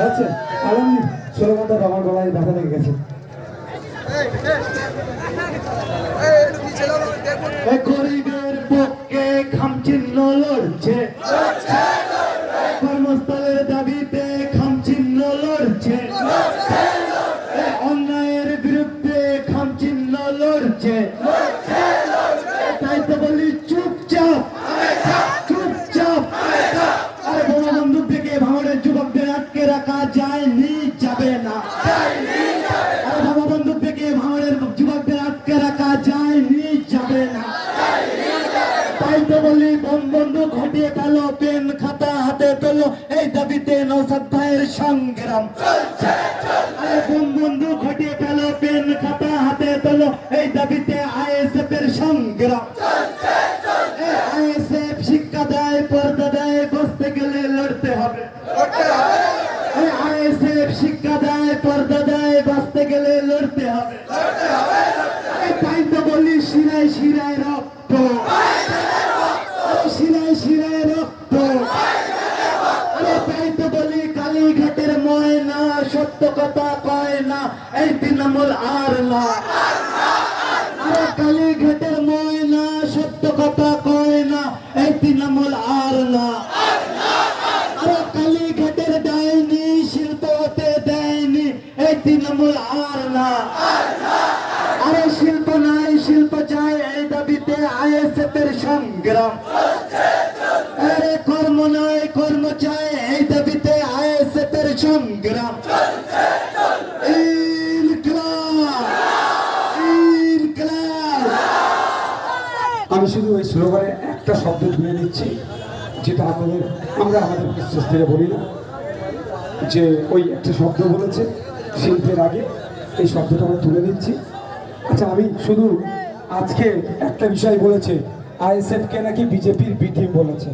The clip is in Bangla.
হচ্ছে আলম স্লোগানটা আমার গলায় ব্যথা লেগে গেছে। কর্মস্থলের দাবিতে খামচিহ্ন লড়ছে। অন্যায়ের বিরুদ্ধে খামচিহ্ন লড়ছে। তাই তো বলি চুপচাপ। চুপচাপ। আরে বন্দুক থেকে ভাঙড়ের যুবকদের আটকে রাখা যায়নি যাবে না। আরে বোমা বন্দুক থেকে ভাঙড়ের যুবকদের আটকে রাখা যায়নি যাবে না। তাই তো বলি বোম বন্দুক হটিয়ে গেল পেন খাতা হাতে তোলো এই দাবিতে নৌসাদ ভাইয়ের সংগ্রাম। আরে বোম বন্দুক হটিয়ে গেল পেন খাতা হাতে তোলো এই দাবিতে আইএসএফ এর সংগ্রাম আইএসএফ শিক্ষা দেয় পর্দা দেয় বসতে গেলে লড়তে হবে। আইএসএফ শিক্ষা দেয়, পর্দা দেয়, বাঁচতে গেলে লড়তে হবে। তাই তো বলি, শিরায় শিরায় রক্ত। শিরায় শিরায় রক্ত। তাই তো বলি, কালীঘাটের ময়না, সত্য কথা কয় না এই তৃণমূল আর না। আরে তৃণমূল আর না। আরে শিল্প নাই, শিল্প চাই এই দাবিতে আইএসএফ এর সংগ্রাম। আরে কর্ম নাই, কর্ম চাই এই দাবিতে আইএসএফ এর সংগ্রাম আমি শুধু ওই স্লোগানে একটা শব্দ তুলে নিচ্ছি, যেটা আমাদের আমরা আমাদের বিশ্বাস থেকে বলি না, যে ওই একটা শব্দ বলেছে শিল্পের আগে এই শব্দটা আমরা তুলে দিচ্ছি আচ্ছা আমি শুধু আজকে একটা বিষয় বলেছে, আইএসএফকে নাকি বিজেপির বি বলেছে।